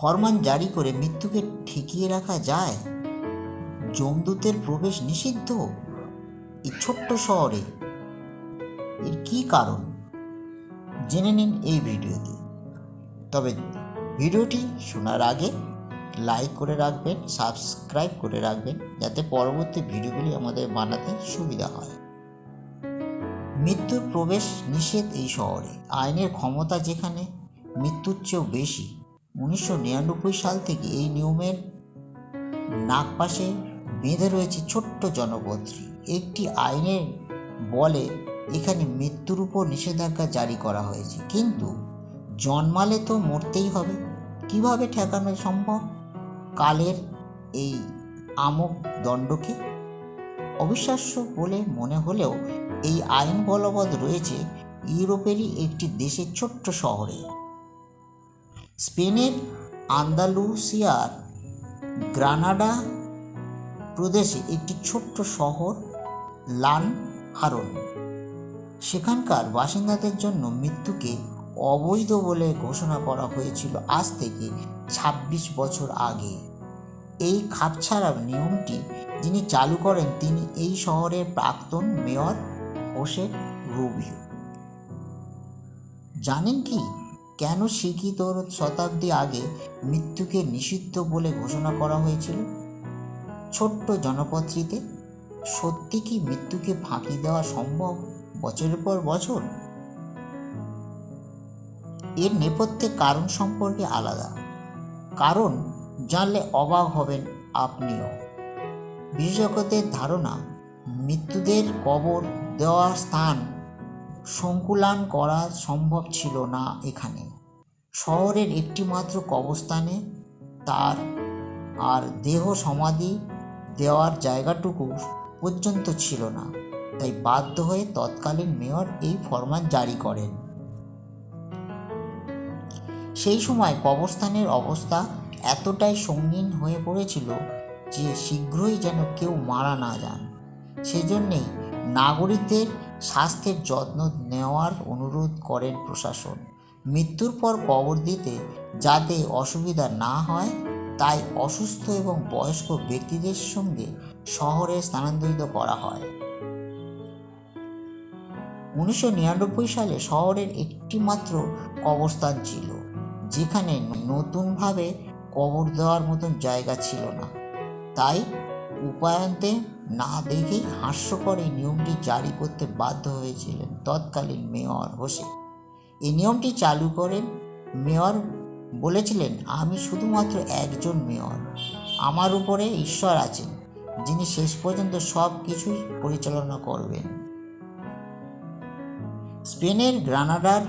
ফরমান জারি করে মৃত্যুকে ঠেকিয়ে রাখা যায়? যমদূতের প্রবেশ নিষিদ্ধ? এই ছোট্ট শহরে। এর কি কারণ? জেনে নিন এই ভিডিওতে তবে ভিডিওটি শোনার আগে লাইক করে রাখবেন, সাবস্ক্রাইব করে রাখবেন, যাতে পরবর্তী ভিডিওগুলি আমাদের বানাতে সুবিধা হয়। মৃত্যুর প্রবেশ নিষেধ এই শহরে। আইনের ক্ষমতা যেখানে, মৃত্যুর চেয়েও বেশি। উনিশশো নিরানব্বই সাল থেকে এই নিয়মের নাগপাশে বেঁধে রয়েছে ছোট্ট জনপত্রী একটি আইনের বলে এখানে মৃত্যুর উপর নিষেধাজ্ঞা জারি করা হয়েছে। কিন্তু জন্মালে তো মরতেই হবে। কীভাবে ঠেকানো সম্ভব? কালের এই আমক দণ্ডকে? অবিশ্বাস্য বলে মনে হলেও এই আইন বলবৎ রয়েছে, ইউরোপেরই একটি দেশের ছোট্ট শহরে। স্পেনের আন্দালুসিয়ার গ্রানাডা প্রদেশে একটি ছোট্ট শহর, লান হারন। সেখানকার বাসিন্দাদের জন্য মৃত্যুকে অবৈধ বলে ঘোষণা করা হয়েছিল আজ থেকে ২৬ বছর আগে। এই খাপছাড়া নিয়মটি যিনি চালু করেন, তিনি এই শহরের প্রাক্তন মেয়র হোসে রুবিও। জানেন কি? কেন শিক্ষিত শতাব্দী আগে মৃত্যুকে নিষিদ্ধ বলে ঘোষণা করা হয়েছিল? ছোট্ট জনপত্রিতে সত্যি কি মৃত্যুকে ফাঁকি দেওয়া সম্ভব বছরের পর বছর? এর নেপথ্যে কারণ সম্পর্কে আলাদা। কারণ জানলে অবাক হবেন আপনিও। বিশেষজ্ঞদের ধারণা, মৃত্যুদের কবর দেওয়ার স্থান সংকুলান করা সম্ভব ছিল না এখানে। শহরের একটিমাত্র কবরস্থানে তার আর দেহ সমাধি দেওয়ার জায়গাটুকু পর্যন্ত ছিল না, তাই বাধ্য হয়ে তৎকালীন মেয়র এই ফরমান জারি করেন। সেই সময় কবরস্থানের অবস্থা এতটাই সঙ্গীন হয়ে পড়েছিল যে শীঘ্রই যেন কেউ মারা না যান। সেজন্যেই নাগরিকদের স্বাস্থ্যের যত্ন নেওয়ার অনুরোধ করেন প্রশাসন। মৃত্যুর পর কবর দিতে যাতে অসুবিধা না হয়, তাই অসুস্থ এবং বয়স্ক ব্যক্তিদের সঙ্গে শহরে স্থানান্তরিত করা হয়। উনিশশো নিরানব্বই সালে শহরের একটি মাত্র কবরস্থান ছিল, যেখানে নতুনভাবে কবর দেওয়ার মতন জায়গা ছিল না। তাই উপায়ন্তে না দেখেই হাস্যকর এই নিয়মটি জারি করতে বাধ্য হয়েছিলেন তৎকালীন মেয়র হোসে। এই নিয়মটি চালু করেন মেয়র বলেছিলেন, আমি শুধুমাত্র একজন মেয়র। আমার উপরে ঈশ্বর আছেন, যিনি শেষ পর্যন্ত সব কিছুই পরিচালনা করবেন। স্পেনের গ্রানাডার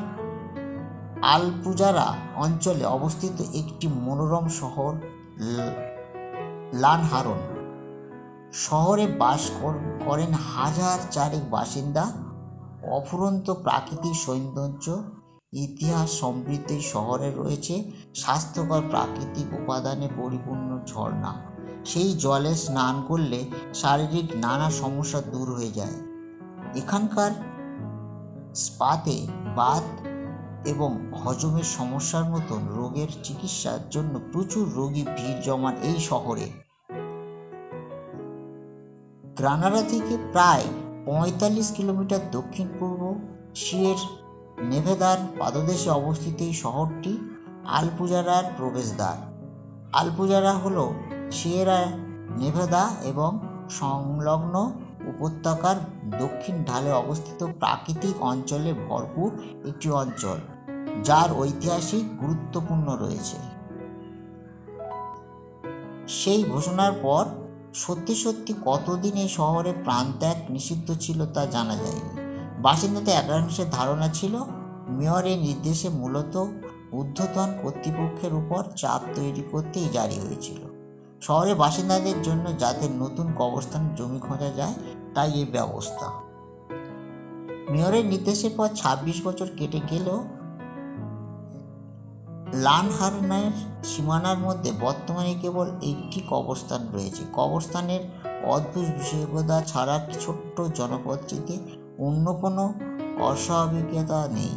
আলপুজারা অঞ্চলে অবস্থিত একটি মনোরম শহর লানহারন। শহরে বাস করেন হাজার চারেক বাসিন্দা। অফুরন্ত প্রাকৃতিক সৌন্দর্য, ইতিহাস সমৃদ্ধ শহরে রয়েছে। স্বাস্থ্যকর প্রাকৃতিক উপাদানে পরিপূর্ণ ঝর্ণা। সেই জলে স্নান করলে শারীরিক নানা সমস্যা দূর হয়ে যায়। এখানকার স্পাতে বাত এবং হজমের সমস্যার মতন রোগের চিকিৎসার জন্য প্রচুর রোগী ভিড় জমান এই শহরে। গ্রানাডা থেকে প্রায় পঁয়তাল্লিশ কিলোমিটার দক্ষিণ পূর্ব শিয়ের নেভেদার পাদদেশে অবস্থিত এই শহরটি আলপুজারার প্রবেশদ্বার। আলপুজারা হল শিয়েরা, নেভেদা এবং সংলগ্ন উপত্যকার দক্ষিণ ঢালে অবস্থিত প্রাকৃতিক অঞ্চলে ভরপুর একটি অঞ্চল, যার ঐতিহাসিক গুরুত্বপূর্ণ রয়েছে। সেই ঘোষণার পর সত্যি সত্যি কতদিন এই শহরে প্রাণত্যাগ নিষিদ্ধ ছিল তা জানা যায়নি। বাসিন্দাদের একাংশের ধারণা ছিল, মেয়রের নির্দেশে মূলত ঊর্ধ্বতন কর্তৃপক্ষের উপর চাপ তৈরি করতেই জারি হয়েছিল। শহরের বাসিন্দাদের জন্য যাতে নতুন কবরস্থান জমি খোঁজা যায়, তাই এই ব্যবস্থা। মেয়রের নির্দেশের পর ছাব্বিশ বছর কেটে গেলেও লানহারনের সীমানার মধ্যে বর্তমানে কেবল একটি কবরস্থান রয়েছে। কবরস্থানের অদ্ভুত বিশেষজ্ঞতা ছাড়া ছোট্ট জনপদটিতে অন্য কোনো অস্বাভাবিকতা নেই।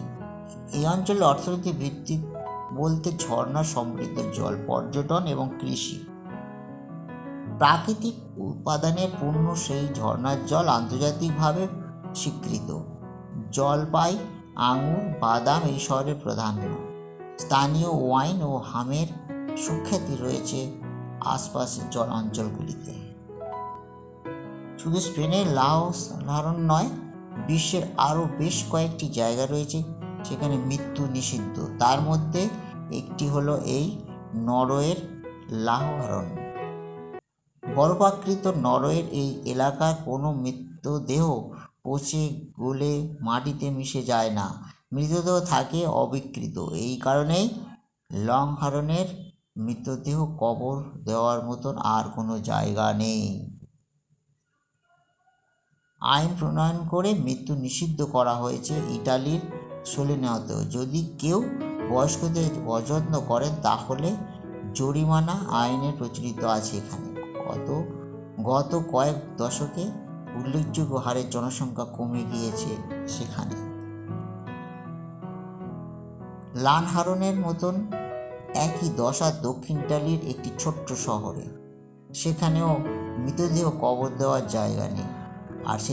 এই অঞ্চলে অর্থনৈতিক ভিত্তি বলতে ঝর্ণা সমৃদ্ধ জল পর্যটন এবং কৃষি। প্রাকৃতিক উপাদানে পূর্ণ সেই ঝর্ণার জল আন্তর্জাতিকভাবে স্বীকৃত। জলপাই, আঙুর, বাদাম এই শহরের প্রাধান্য। স্থানীয় ওয়াইন ও হামের সুখ্যাতি রয়েছে আশপাশের জল অঞ্চলগুলিতে শুধু স্পেনের লাওস সাধারণ নয়, বিশ্বের আরও বেশ কয়েকটি জায়গা রয়েছে সেখানে মৃত্যু নিষিদ্ধ। তার মধ্যে একটি হলো এই নরওয়ের লাহরণ। বরফাকৃত নরওয়ের এই এলাকার কোনো মৃতদেহ পচে, গলে, মাটিতে মিশে যায় না। মৃতদেহ থাকে অবিকৃত। এই কারণেই লং হারনের মৃতদেহ কবর দেওয়ার মতন আর কোনো জায়গা নেই। আইন প্রণয়ন করে মৃত্যু নিষিদ্ধ করা হয়েছে ইটালির সোলিনাতেও। যদি কেউ বয়স্কদের অযত্ন করেন, তাহলে জরিমানা আইনে প্রচলিত আছে এখানে। গত গত কয়েক দশকে উল্লেখযোগ্য হারে জনসংখ্যা কমে গিয়েছে সেখানে। লানহারনের মতন একই দশা দক্ষিণ ইটালির একটি ছোট্ট শহরে। সেখানেও মৃতদেহ কবর দেওয়ার জায়গা নেই। আর সেই